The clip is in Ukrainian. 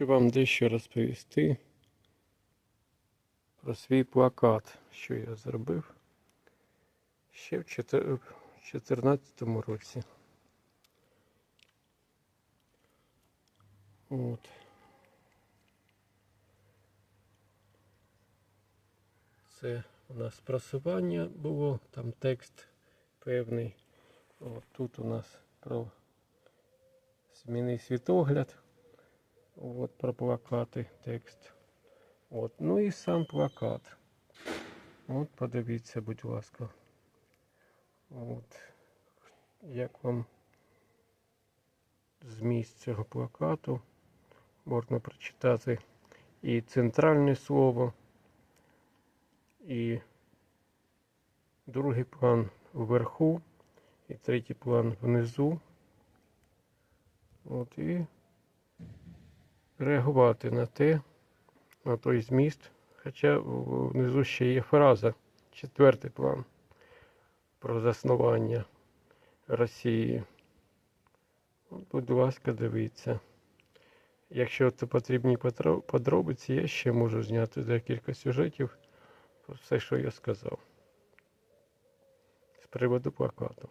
Хочу вам дещо розповісти про свій плакат, що я зробив ще в 2014 році. От. Це у нас просування було, там текст певний. От тут у нас про зміни світогляд. От про плакати текст. От. Ну і сам плакат. От подивіться, будь ласка. От. Як вам зміст цього плакату можна прочитати і центральне слово, і другий план вверху, і третій план внизу. От і реагувати на те, на той зміст. Хоча внизу ще є фраза, четвертий план про заснування Росії. Будь ласка, дивіться. Якщо це потрібні подробиці, я ще можу зняти декілька сюжетів про все, що я сказав з приводу плакату.